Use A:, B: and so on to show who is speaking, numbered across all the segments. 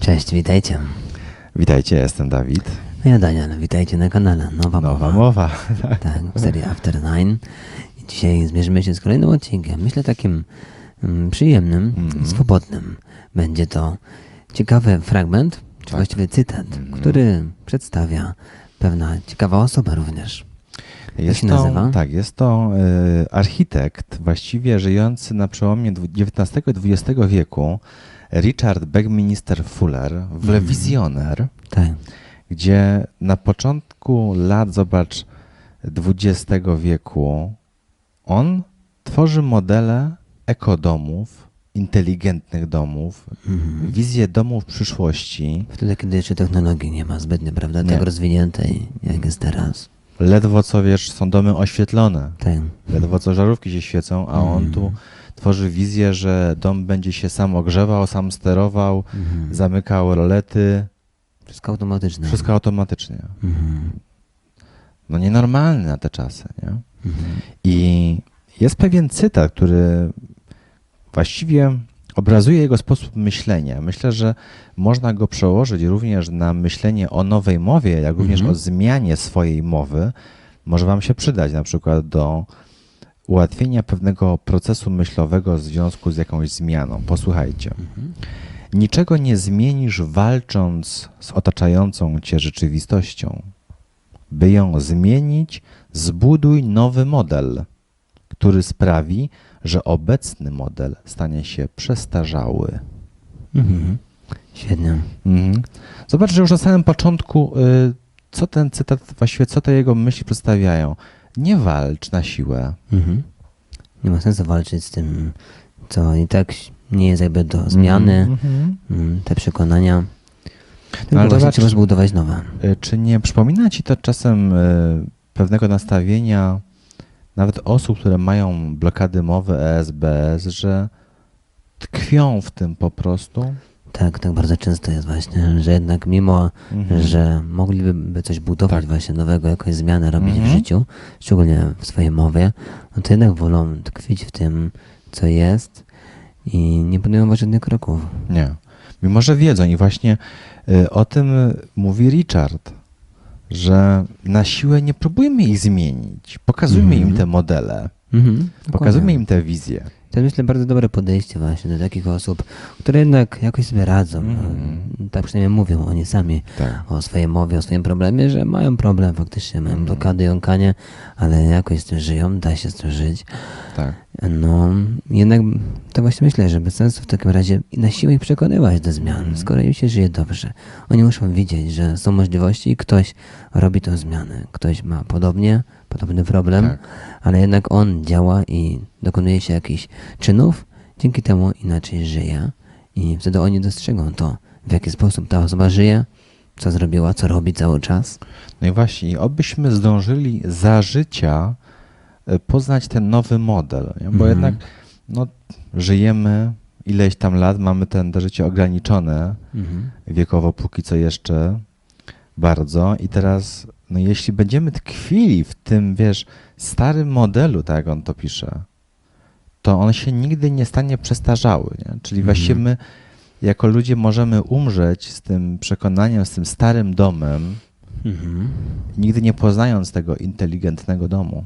A: Cześć, witajcie.
B: Witajcie, jestem Dawid.
A: No ja Daniel, witajcie na kanale Nowa,
B: Nowa
A: Mowa.
B: mowa.
A: Tak, w serii After Nine. I dzisiaj zmierzymy się z kolejnym odcinkiem. Myślę takim mm, przyjemnym,
B: Mhm.
A: swobodnym. Będzie to ciekawy fragment, czy
B: Tak.
A: właściwie cytat,
B: Mhm. który
A: przedstawia pewna ciekawa osoba również.
B: Jest
A: się
B: to,
A: nazywa?
B: Tak, jest to y, architekt właściwie żyjący na przełomie XIX i XX wieku, Richard Beckminister Fuller,
A: Mhm.
B: wizjoner,
A: Tak.
B: gdzie na początku lat, zobacz, XX wieku, on tworzy modele ekodomów, inteligentnych domów,
A: Mhm.
B: wizję domów przyszłości.
A: Wtedy, kiedy jeszcze technologii nie ma zbytnio, prawda,
B: Nie.
A: tak rozwiniętej, jak jest teraz.
B: Ledwo co wiesz, są domy oświetlone.
A: Tak.
B: Ledwo co żarówki się świecą, a on
A: Mhm.
B: tu tworzy wizję, że dom będzie się sam ogrzewał, sam sterował,
A: Mhm.
B: zamykał rolety,
A: Wszystko automatyczne.
B: wszystko automatycznie.
A: Mhm.
B: No nienormalne na te czasy, nie?
A: Mhm.
B: I jest pewien cytat, który właściwie obrazuje jego sposób myślenia. Myślę, że można go przełożyć również na myślenie o nowej mowie, jak również
A: Mhm.
B: o zmianie swojej mowy. Może Wam się przydać na przykład do ułatwienia pewnego procesu myślowego w związku z jakąś zmianą. Posłuchajcie.
A: Mhm.
B: Niczego nie zmienisz walcząc z otaczającą cię rzeczywistością. By ją zmienić, zbuduj nowy model, który sprawi, że obecny model stanie się przestarzały.
A: Mhm. Świetnie.
B: Mhm. Zobacz, że już na samym początku, y, co ten cytat, właściwie co te jego myśli przedstawiają. Nie walcz na siłę.
A: Mhm. Nie ma sensu walczyć z tym, co i tak nie jest jakby do zmiany,
B: Mhm.
A: mm, te przekonania. Tylko
B: ale
A: właśnie trzeba zbudować nowe.
B: Y, Czy nie przypomina ci to czasem y, pewnego nastawienia nawet osób, które mają blokady mowy ESBS, że tkwią w tym po prostu?
A: Tak, tak bardzo często jest właśnie, że jednak mimo,
B: Mhm.
A: że mogliby by coś budować
B: Tak.
A: właśnie nowego, jakąś zmianę robić w
B: Mhm.
A: życiu, szczególnie w swojej mowie, no to jednak wolą tkwić w tym, co jest i nie podejmować żadnych kroków.
B: Nie. Mimo, że wiedzą i właśnie y, o tym mówi Richard, że na siłę nie próbujmy ich zmienić. Pokazujmy
A: Mhm.
B: im te modele,
A: Mhm,
B: pokazujmy im te wizje.
A: To jest myślę bardzo dobre podejście właśnie do takich osób, które jednak jakoś sobie radzą. No, tak przynajmniej mówią oni sami
B: Tak.
A: o swojej mowie, o swoim problemie, że mają problem faktycznie, mają
B: Mhm.
A: blokady, jąkanie, ale jakoś z tym żyją, da się z tym żyć.
B: tak.
A: No, jednak to właśnie myślę, że bez sensu w takim razie na siłę ich przekonywać do zmian,
B: Mhm.
A: skoro im się żyje dobrze. Oni muszą widzieć, że są możliwości i ktoś robi tą zmianę. Ktoś ma podobnie, podobny problem,
B: Tak.
A: ale jednak on działa i dokonuje się jakichś czynów, dzięki temu inaczej żyje i wtedy oni dostrzegą to, w jaki sposób ta osoba żyje, co zrobiła, co robi cały czas.
B: No i właśnie, obyśmy zdążyli za życia y, poznać ten nowy model, nie? bo
A: Mhm.
B: jednak no, żyjemy ileś tam lat, mamy ten to życie ograniczone
A: Mhm.
B: wiekowo póki co jeszcze bardzo i teraz, no jeśli będziemy tkwili w tym, wiesz, starym modelu, tak jak on to pisze, to on się nigdy nie stanie przestarzały, nie? Czyli
A: Mhm.
B: właściwie my jako ludzie możemy umrzeć z tym przekonaniem, z tym starym domem,
A: Mhm.
B: nigdy nie poznając tego inteligentnego domu.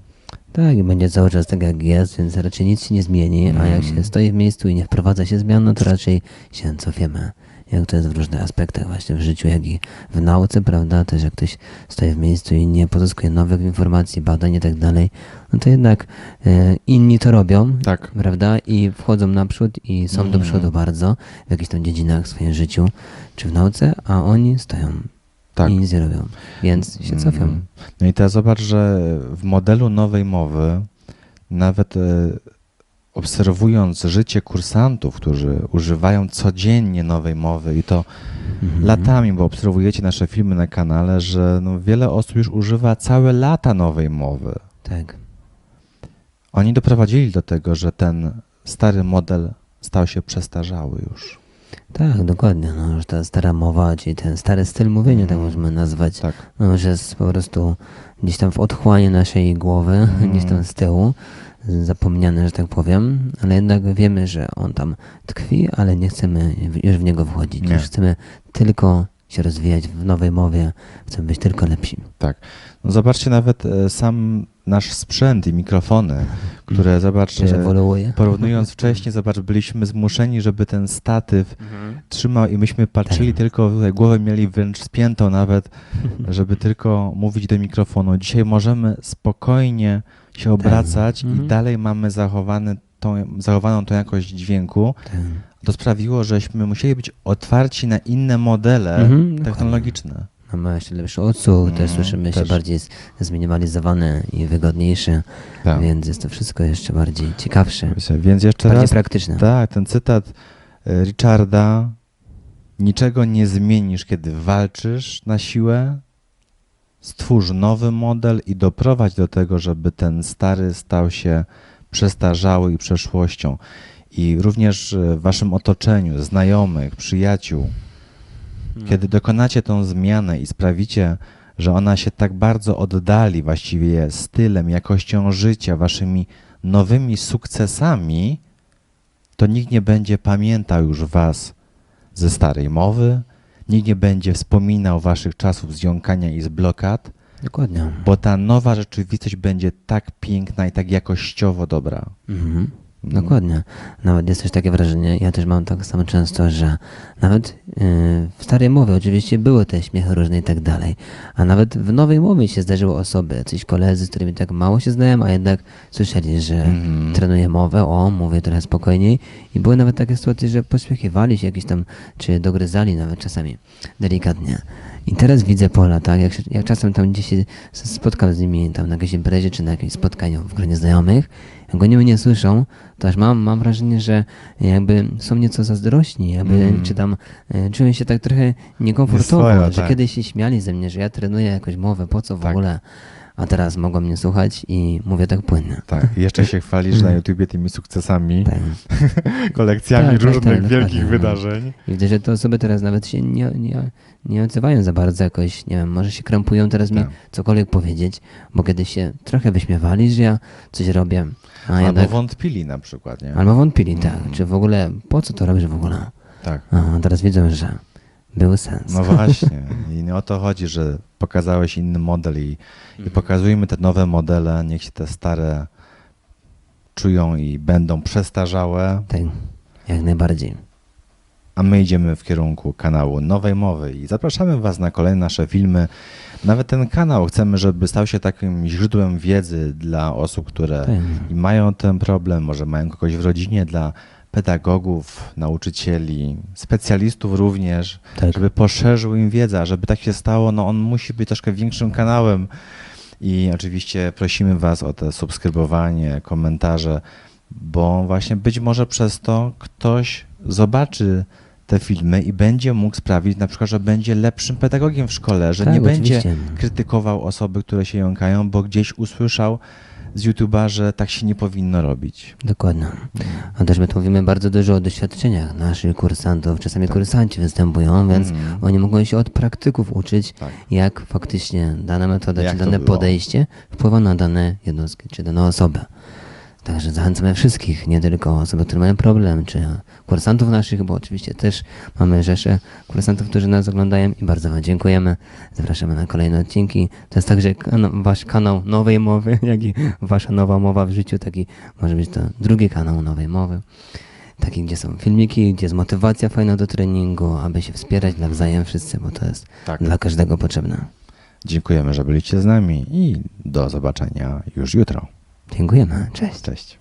A: Tak, i będzie cały czas tak jak jest, więc raczej nic się nie zmieni, a jak się
B: Mhm.
A: stoi w miejscu i nie wprowadza się zmian, no to raczej się cofiemy. Jak to jest w różnych aspektach właśnie w życiu, jak i w nauce, prawda? Też jak ktoś stoi w miejscu i nie pozyskuje nowych informacji, badań i tak dalej, no to jednak e, inni to robią,
B: Tak.
A: prawda? I wchodzą naprzód i są do
B: Mhm.
A: przodu bardzo w jakichś tam dziedzinach w swoim życiu, czy w nauce, a oni stoją
B: Tak.
A: i nic nie robią, więc się cofią.
B: Mm. No i teraz zobacz, że w modelu nowej mowy, nawet e, obserwując życie kursantów, którzy używają codziennie nowej mowy i to
A: Mhm.
B: latami, bo obserwujecie nasze filmy na kanale, że no wiele osób już używa całe lata nowej mowy.
A: Tak.
B: Oni doprowadzili do tego, że ten stary model stał się przestarzały już.
A: Tak, dokładnie. No, już ta stara mowa, czyli ten stary styl mówienia, tak możemy nazwać,
B: Tak.
A: no, już jest po prostu gdzieś tam w otchłanie naszej głowy,
B: Mhm.
A: gdzieś tam z tyłu. Zapomniany, że tak powiem, ale jednak wiemy, że on tam tkwi, ale nie chcemy już w niego wchodzić.
B: Nie.
A: Już chcemy tylko się rozwijać w nowej mowie, chcemy być tylko lepsi.
B: Tak. No zobaczcie nawet e, sam nasz sprzęt i mikrofony, które zobacz,
A: Czy
B: że
A: ewoluuje?
B: porównując wcześniej, zobacz, byliśmy zmuszeni, żeby ten statyw trzymał i myśmy patrzyli
A: Tak.
B: tylko, tutaj głowę mieli wręcz spiętą nawet, żeby tylko mówić do mikrofonu. Dzisiaj możemy spokojnie się obracać
A: Mhm.
B: i dalej mamy zachowany tą, zachowaną tą jakość dźwięku.
A: Tak.
B: To sprawiło, żeśmy musieli być otwarci na inne modele
A: Mhm,
B: technologiczne.
A: Mamy jeszcze lepszy odsłuch, też
B: Mhm,
A: słyszymy się
B: też.
A: bardziej z- zminimalizowane i wygodniejsze,
B: Tak.
A: więc jest to wszystko jeszcze bardziej ciekawsze,
B: Więc jeszcze
A: bardziej
B: raz
A: praktyczne.
B: Tak, ten cytat e, Richarda. Niczego nie zmienisz, kiedy walczysz na siłę. Stwórz nowy model i doprowadź do tego, żeby ten stary stał się przestarzały i przeszłością. I również e, w waszym otoczeniu, znajomych, przyjaciół, kiedy dokonacie tą zmianę i sprawicie, że ona się tak bardzo oddali właściwie stylem, jakością życia, waszymi nowymi sukcesami, to nikt nie będzie pamiętał już was ze starej mowy, nikt nie będzie wspominał waszych czasów z jąkania i z blokad,
A: Dokładnie.
B: bo ta nowa rzeczywistość będzie tak piękna i tak jakościowo dobra.
A: Mhm. Dokładnie. Nawet jest też takie wrażenie, ja też mam tak samo często, że nawet yy, w starej mowie oczywiście były te śmiechy różne i tak dalej, a nawet w nowej mowie się zdarzyły osoby, jacyś koledzy, z którymi tak mało się znałem, a jednak słyszeli, że
B: Mhm.
A: trenuję mowę, o, mówię trochę spokojniej i były nawet takie sytuacje, że pośpiechiwali się jakieś tam, czy dogryzali nawet czasami delikatnie. I teraz widzę Pola, tak, jak, jak czasem tam gdzieś się spotkam z nimi tam na jakiejś imprezie, czy na jakimś spotkaniu w gronie znajomych, mnie nie słyszą, to aż mam, mam wrażenie, że jakby są nieco zazdrośni, jakby,
B: Mm.
A: czy tam e, czują się tak trochę niekomfortowo,
B: Nieswojo,
A: że
B: tak.
A: kiedyś się śmiali ze mnie, że ja trenuję jakąś mowę, po co w
B: Tak.
A: ogóle, a teraz mogą mnie słuchać i mówię tak płynnie.
B: Tak, jeszcze się chwalisz na YouTubie tymi sukcesami,
A: Tak.
B: kolekcjami
A: Tak, tak,
B: różnych
A: tak,
B: wielkich
A: dokładnie.
B: wydarzeń.
A: I widzę, że te osoby teraz nawet się nie, nie, nie odzywają za bardzo jakoś, nie wiem, może się krępują teraz mi
B: Tak.
A: cokolwiek powiedzieć, bo kiedyś się trochę wyśmiewali, że ja coś robię, a
B: Albo wątpili na przykład, nie?
A: albo wątpili, tak,
B: Mm.
A: czy w ogóle, po co to robisz w ogóle?
B: Tak.
A: A teraz widzą, że był sens.
B: No właśnie. I nie o to chodzi, że pokazałeś inny model i, i pokazujmy te nowe modele, niech się te stare czują i będą przestarzałe,
A: Tak, jak najbardziej.
B: a my idziemy w kierunku kanału Nowej Mowy i zapraszamy Was na kolejne nasze filmy. Nawet ten kanał chcemy, żeby stał się takim źródłem wiedzy dla osób, które
A: Tak.
B: mają ten problem, może mają kogoś w rodzinie, dla pedagogów, nauczycieli, specjalistów również,
A: Tak.
B: żeby poszerzył im wiedzę, żeby tak się stało, no on musi być troszkę większym kanałem. I oczywiście prosimy Was o te subskrybowanie, komentarze, bo właśnie być może przez to ktoś zobaczy te filmy i będzie mógł sprawić na przykład, że będzie lepszym pedagogiem w szkole, że
A: Tak,
B: nie będzie
A: oczywiście.
B: krytykował osoby, które się jąkają, bo gdzieś usłyszał z YouTube'a, że tak się nie powinno robić.
A: Dokładnie. A też my tu mówimy bardzo dużo o doświadczeniach naszych kursantów. Czasami kursanci występują, więc
B: Mhm.
A: oni mogą się od praktyków uczyć,
B: Tak.
A: jak faktycznie dana metoda
B: Jak
A: czy dane podejście wpływa na dane jednostki czy daną osobę. Także zachęcamy wszystkich, nie tylko osoby, które mają problem, czy kursantów naszych, bo oczywiście też mamy rzesze kursantów, którzy nas oglądają i bardzo Wam dziękujemy. Zapraszamy na kolejne odcinki. To jest także Wasz kanał Nowej Mowy, jak i Wasza nowa mowa w życiu, taki może być to drugi kanał Nowej Mowy. Taki, gdzie są filmiki, gdzie jest motywacja fajna do treningu, aby się wspierać nawzajem wszyscy, bo to jest
B: Tak.
A: dla każdego potrzebne.
B: Dziękujemy, że byliście z nami i do zobaczenia już jutro.
A: Dziękujemy. Cześć.
B: Cześć.